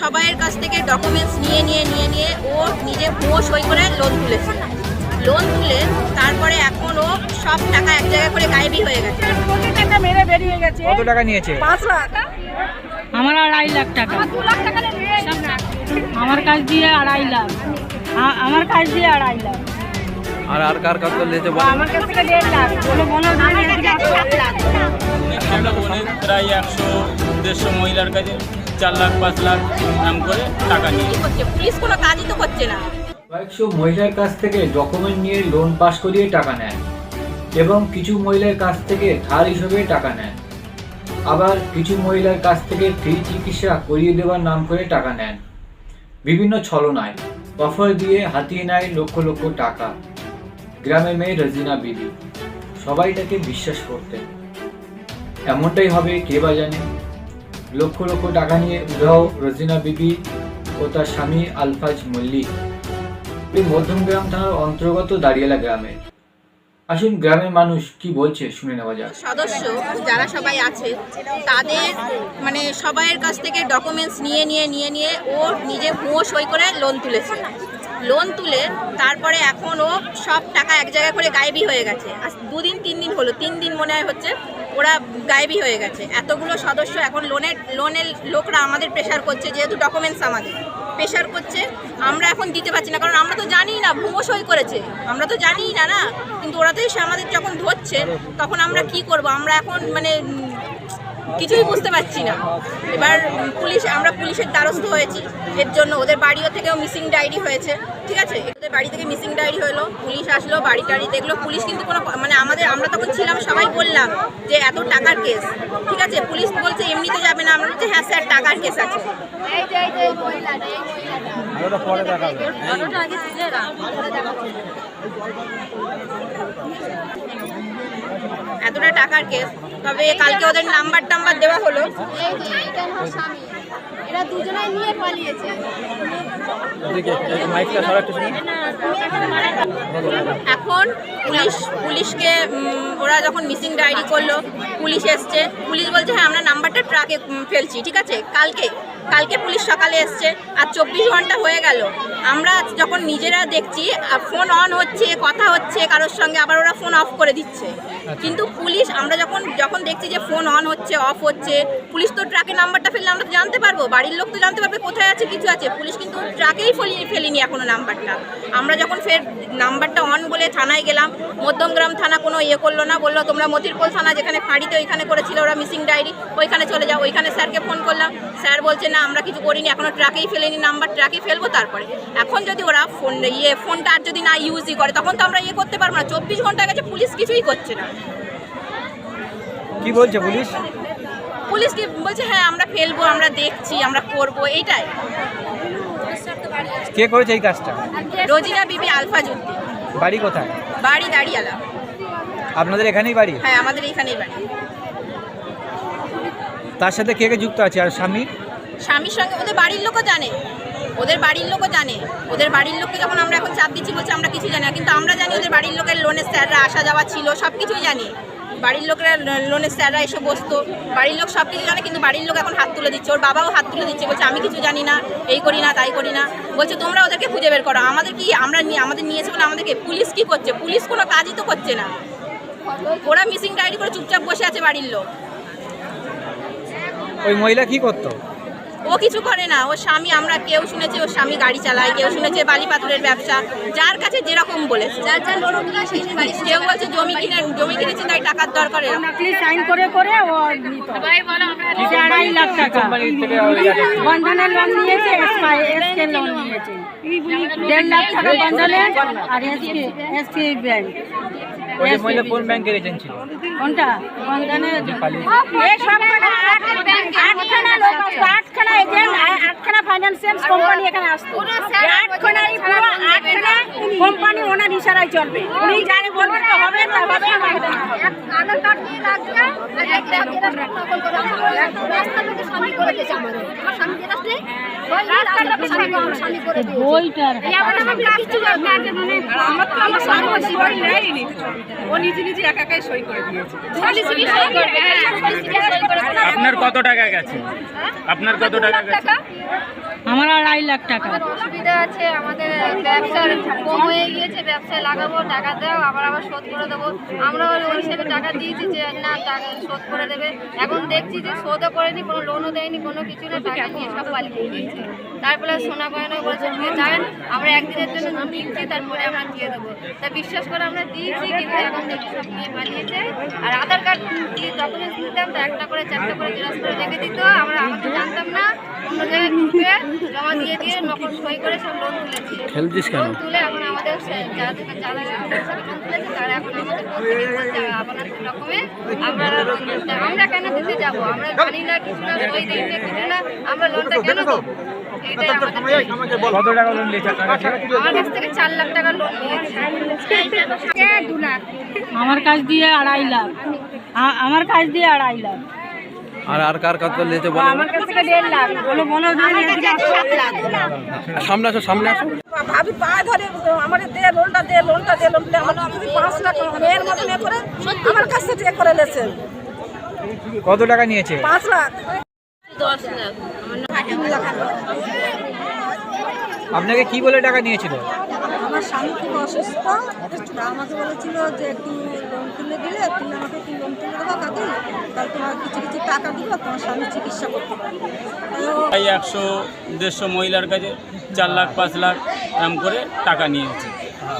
সবাইয়ের কাছ থেকে ডকুমেন্টস নিয়ে নিয়ে নিয়ে নিয়ে ও নিজে ভুয়ো সই করে লোন তুলেছে। লোন তুলে তারপরে এখন ও সব টাকা এক জায়গায় করে গায়েবই হয়ে গেছে। কোটি টাকা মেরে বেরিয়ে গেছে। কত টাকা নিয়েছে? পাঁচ লাখ। আমার আড়াই লাখ টাকা। আমার কাছ দিয়ে আড়াই লাখ। আমার কাছ দিয়ে আড়াই লাখ। আর আর কার কাছ থেকে নিয়েছে আমার কাছ থেকে দেড় লাখ। প্রায় একশো দেড়শো মহিলার কাছে। চার লাখ পাঁচ লাখ নাম করে টাকা নিয়ে। করছে পুলিশ কোনো কাজই তো করছে না। কয়েকশো মহিলার কাছ থেকে ডকুমেন্ট নিয়ে লোন পাস করিয়ে টাকা নেন এবং কিছু মহিলার কাছ থেকে ধার হিসেবে টাকা নেন। আবার কিছু মহিলার কাছ থেকে ফ্রি চিকিৎসা করিয়ে দেওয়ার নাম করে টাকা নেন। বিভিন্ন ছলনায় অফার দিয়ে হাতিয়ে নেয় লক্ষ লক্ষ টাকা। গ্রামের মেয়ে রজিনা বিবি সবাই তাকে বিশ্বাস করতেন। এমনটাই হবে কে বা জানে? লক্ষ লক্ষ টাকা নিয়ে উধাও রজিনা বিবি ও তার স্বামী আলফাজ মল্লিক। এই মধ্যমগ্রাম থানার অন্তর্গত দাঁড়িয়েলা গ্রামে। আসুন গ্রামের মানুষ কি বলছে শুনে নেওয়া যাক। সদস্য যারা সবাই আছে, তাদের মানে সবাইয়ের কাছ থেকে ডকুমেন্টস নিয়ে নিয়ে নিয়ে নিয়ে ও নিজে ভুয়ো সই করে লোন তুলেছে। লোন তুলে তারপরে এখন ও সব টাকা এক জায়গায় করে গায়েবই হয়ে গেছে। আজ দুদিন, তিন দিন হলো, তিন দিন মনে হয় হচ্ছে ওরা গায়েবই হয়ে গেছে। এতগুলো সদস্য এখন লোনের লোনের লোকরা আমাদের প্রেশার করছে, যেহেতু ডকুমেন্টস আমাদের। প্রেশার করছে, আমরা এখন দিতে পারছি না, কারণ আমরা তো জানি না ভুয়ো সই করেছে। আমরা তো জানি না না, কিন্তু ওরা তো এসে আমাদের যখন ধরছে, তখন আমরা কি করব? আমরা এখন মানে কিছুই বুঝতে পারছি না। এবার পুলিশ আমরা পুলিশের দ্বারস্থ হয়েছি। এর জন্য ওদের বাড়িও থেকেও মিসিং ডায়েরি হয়েছে। ঠিক আছে? ওদের বাড়ি থেকে মিসিং ডায়েরি হলো। পুলিশ আসলো বাড়ি টাড়ি দেখল। পুলিশ কিন্তু কোনো মানে আমাদের আমরা তখন ছিলাম সবাই বললাম যে এত টাকার কেস ঠিক আছে? পুলিশ বলছে এমনিতে যাবে না। আমরা বলছি হ্যাঁ স্যার টাকার কেস আছে। এতটা টাকার কেস তবে কালকে ওদের নাম্বার টাম্বার দেওয়া হলো। এই যে এটা আমার স্বামী এরা দুজনাই নিয়ে পালিয়েছে। এদিকে এই মাইকটা সরা একটু শুনি এখন পুলিশ পুলিশকে ওরা যখন মিসিং ডায়েরি করল পুলিশ এসছে। পুলিশ বলছে হ্যাঁ আমরা নাম্বারটা ট্রাকে ফেলছি ঠিক আছে? কালকে কালকে পুলিশ সকালে এসছে আর চব্বিশ ঘণ্টা হয়ে গেল। আমরা যখন নিজেরা দেখছি ফোন অন হচ্ছে কথা হচ্ছে কারোর সঙ্গে আবার ওরা ফোন অফ করে দিচ্ছে। কিন্তু পুলিশ, আমরা যখন যখন দেখছি যে ফোন অন হচ্ছে অফ হচ্ছে, পুলিশ তো ট্রাকের নাম্বারটা ফেললে আমরা তো জানতে পারব। বাড়ির লোক তো জানতে পারবে কোথায় আছে, কিছু আছে। পুলিশ কিন্তু ট্রাকেই ফেলিনি ফেলিনি এখনও নাম্বারটা আমরা যখন ফের নাম্বারটা অন বলে থানায় গেলাম, মধ্যমগ্রাম থানা কোনো ইয়ে করল না, বলল, তোমরা মতিরপোল থানা যেখানে ফাঁড়িতে ওইখানে করেছিল, ওরা মিসিং ডায়েরি ওইখানে চলে যাও। ওইখানে স্যারকে ফোন করলাম। স্যার বলছে, না, আমরা কিছু করিনি এখনও ট্রাকেই ফেলিনি নাম্বার ট্রাকে ফেলব তারপরে। এখন যদি ওরা ফোন ইয়ে ফোনটা আর যদি না ইউজই করে, তখন তো আমরা ইয়ে করতে পারব না। চব্বিশ ঘণ্টা গেছে, পুলিশ কিছুই করছে না। কি বলছে পুলিশ? পুলিশ কি বলছে হ্যাঁ আমরা ফেলব আমরা দেখছি আমরা করব এইটাই। কে করেছে এই কাজটা? রোজিনা বিবি আলফা যুক্তি বাড়ি কোথায়? বাড়ি দাঁড়িয়ালা। আপনাদের এখানেই বাড়ি? হ্যাঁ আমাদের এখানেই বাড়ি। তার সাথে কে কে যুক্ত আছে? আর স্বামী? স্বামীর সঙ্গে ওদের বাড়ির লোকও জানে। ওদের বাড়ির লোকও জানে। ওদের বাড়ির লোককে যখন আমরা এখন চাপ দিচ্ছি বলছে, আমরা কিছু জানি না। কিন্তু আমরা জানি ওদের বাড়ির লোকের লোনের স্যাররা আসা যাওয়া ছিল সব কিছুই জানি। বাড়ির লোকেরা লোনের স্যাররা এসে বসতো। বাড়ির লোক সব কিছু জানে, কিন্তু বাড়ির লোক এখন হাত তুলে দিচ্ছে। ওর বাবাও হাত তুলে দিচ্ছে। বলছে, আমি কিছু জানি না। এই করি না, তাই করি না। বলছে, তোমরা ওদেরকে খুঁজে বের করো। আমাদের কি, আমরা আমাদের নিয়েছে বলে আমাদেরকে পুলিশ কি করছে? পুলিশ কোনো কাজই তো করছে না। ওরা মিসিং ডায়েরি করে চুপচাপ বসে আছে বাড়ির লোক। ওই মহিলা কি করতো? ও কিছু করে না ওর স্বামী আমরা কেউ শুনেছে ওর স্বামী গাড়ি চালায় কেউ শুনেছে বালি পাথরের ব্যবসা যার কাছে যেরকম বলেছে। যার যার কেউ বলছে জমি কিনে জমি কিনেছে তাই টাকার দরকার। এরকম। সাইন করে করে ও আড়াই লাখ টাকা। বন্ধনের লোন নিয়েছে এসকে লোন নিয়েছে। দেড় লাখ টাকা বন্ধনে আর এসকে এসকে ব্যাংক ওই মহিলা কোন ব্যাংকের এজেন্ট ছিল? কোনটা? বন্ধনে এই সব আটখানা লোক আটখানা এজেন্ট আটখানা ফাইন্যান্সিয়াল কোম্পানি এখানে আসতো এই আটখানারই পুরো আটখানা কোম্পানি ওনার ইশারায় চলবে। উনি জানে বলবেন তো হবে না হবে না হবে আধার কার্ড নিয়ে লাগবে আর একটা করে স্বামী করে দিয়েছে আমার স্বামী যেটা নেই। মানে আমার তো আমার স্বামী সই নেয়নি। ও নিজে নিজে একা একাই সই করে দিয়েছে। সলিসিটি সই করবে, হ্যাঁ, আপনার কত টাকা গেছে? আপনার কত টাকা গেছে? আমার আড়াই লাখ টাকা। আমাদের অসুবিধা আছে, আমাদের ব্যবসার কম হয়ে গিয়েছে, ব্যবসায় লাগাবো, টাকা দাও, আবার আবার শোধ করে দেবো। আমরা ওই হিসেবে টাকা দিয়েছি যে, না, টাকা শোধ করে দেবে। এখন দেখছি যে, শোধও করেনি, কোনো লোনও দেয়নি, কোনো কিছু না, টাকা নিয়ে সব পালিয়ে দিয়েছে তারপরে সোনা গয়না বলছে দিয়ে যাবেন আমরা একদিনের জন্য দিচ্ছি তারপরে আমরা দিয়ে দেবো। তা বিশ্বাস করে আমরা দিয়েছি, কিন্তু এখন দেখি সব নিয়ে পালিয়েছে। আর আধার কার্ড দিয়ে ডকুমেন্টস দিতাম তো একটা করে, চারটে করে জেরক্স করে রেখে দিত। আমরা তো জানতাম না, অন্য জায়গায় জমা দিয়ে দিয়ে নকল সই করে সব লোন তুলেছি। খেলছিস কেন? লোন তুলে এখন আমাদের যারা যারা লোন তুলেছে তারা এখন আমাদের বলছে আপনার রকমে আপনারা লোন আমরা কেন দিতে যাব? আমরা জানি না কিছু না সই দিই না কিছু না আমরা লোনটা কেন দেবো? আমার কাছ দিয়ে আড়াই লাখ। আমার কাছ দিয়ে আড়াই লাখ। আর আর কার কত নিয়েছে আমার কাছ থেকে লাখ। বলো বলো আমার কাছে লাখ। সামনে আসো সামনে আসো। ভাবি পায়ে ধরে আমাদের দে লোনটা দে লোনটা দে লোনটা আমার যদি পাঁচ লাখ মেয়ের মতন এ করে আমার কাছ থেকে এ করে লেছেন কত টাকা নিয়েছে? পাঁচ লাখ। আপনাকে কি বলে টাকা নিয়েছিল? আমার স্বামী খুব অসুস্থ। আমাকে বলেছিল যে একটু তুলে দিলে তুমি আমাকে একটু লোন তুলে দেবো কাকি? তাহলে তোমার কিছু কিছু টাকা দিব, তোমার স্বামী চিকিৎসা করতে পারবে। একশো, দেড়শো মহিলার কাছে চার লাখ, পাঁচ লাখ এরম করে টাকা নিয়েছে।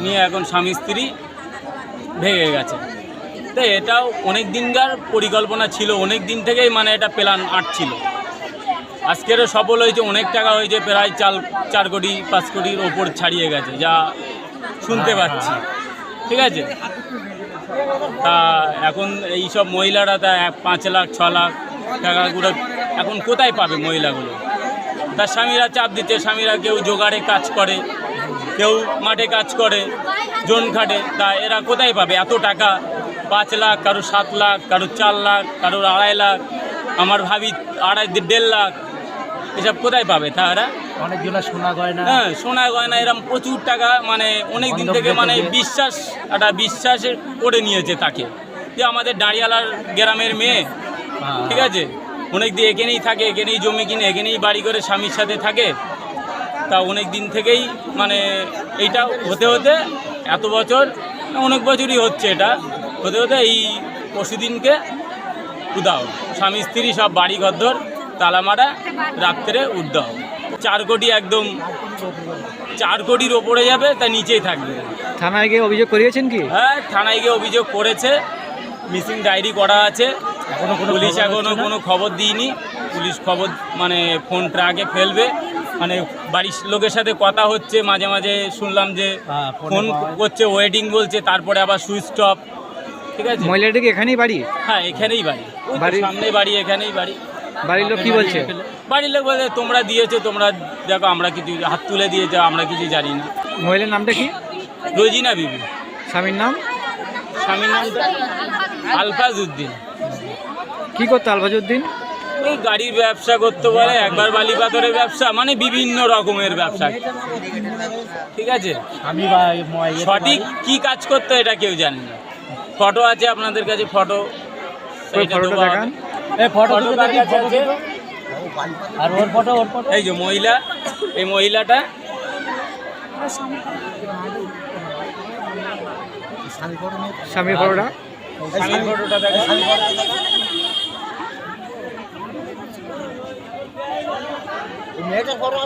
নিয়ে এখন স্বামী স্ত্রী ভেঙে গেছে। তো এটাও অনেক দিনকার পরিকল্পনা ছিল, অনেক দিন থেকেই মানে এটা প্ল্যান আটছিল আজকেরও সফল হয়েছে, অনেক টাকা হয়েছে, প্রায় চার চার কোটি, পাঁচ কোটির ওপর ছাড়িয়ে গেছে, যা শুনতে পাচ্ছি। ঠিক আছে? তা এখন এই সব মহিলারা তা পাঁচ লাখ, ছ লাখ টাকাগুলো এখন কোথায় পাবে মহিলাগুলো? তার স্বামীরা চাপ দিচ্ছে, স্বামীরা কেউ জোগাড়ে কাজ করে, কেউ মাঠে কাজ করে, জোন খাটে তা এরা কোথায় পাবে? এত টাকা? পাঁচ লাখ, কারও সাত লাখ, কারও চার লাখ কারোর আড়াই লাখ, আমার ভাবি আড়াই, দেড় লাখ। এসব কোথায় পাবে তারা? শোনা গয়না। হ্যাঁ সোনা গয়না এরম প্রচুর টাকা মানে অনেক দিন থেকে মানে বিশ্বাস একটা বিশ্বাসে করে নিয়েছে তাকে। যে আমাদের দাঁড়িয়ালার গ্রামের মেয়ে ঠিক আছে? অনেক দিন এখানেই থাকে এখানেই জমি কিনে এখানেই বাড়ি করে স্বামীর সাথে থাকে। তা অনেক দিন থেকেই মানে এইটা হতে হতে এত বছর অনেক বছরই হচ্ছে এটা হতে হতে এই পশুদিনকে উদাও। স্বামী স্ত্রী সব বাড়ি ঘরদর তালা মারা রাত্রে উদ্দাও চার কোটি একদম চার কোটির ওপরে যাবে তা নিচেই থাকবে। থানায় গিয়ে অভিযোগ করিয়েছেন কি? হ্যাঁ থানায় গিয়ে অভিযোগ করেছে। মিসিং ডায়েরি করা আছে। এখনও কোনো পুলিশ এখনও কোনো খবর দিইনি। পুলিশ খবর মানে ফোন ট্রাকে ফেলবে। মানে বাড়ির লোকের সাথে কথা হচ্ছে মাঝে মাঝে শুনলাম যে হ্যাঁ, ফোন করছে ওয়েটিং বলছে তারপরে আবার সুইচ অফ। ঠিক আছে? মহিলাটি কি এখানেই বাড়ি? হ্যাঁ এখানেই বাড়ি। বাড়ির- সামনে বাড়ি এখানেই বাড়ি। বাড়ির লোক কি বলছে? বাড়ির লোক বলছে তোমরা দিয়েছ তোমরা দেখো আমরা কিছু হাত তুলে দিয়েছ আমরা কিছু জানি না। মহিলার নামটা কি? রোজিনা বিবি। স্বামীর নাম? স্বামীর নামটা আলফাজ উদ্দিন কি করতো আলবাজউদ্দিন ওই গাড়ির ব্যবসা করতে পারে একবার বালি পাথরের ব্যবসা মানে বিভিন্ন রকমের ব্যবসা। ঠিক আছে? আমি সঠিক কি কাজ করতো এটা কেউ জানে না। ফটো আছে আপনাদের কাছে ফটো। ওই ফটোটা দেখান ফটো কাছে আছে? আর ওর ফটো ওর ফটো এই যে মহিলা এই মহিলাটা। স্বামীর ফটোটা দেখেন মেয়েটা কোনো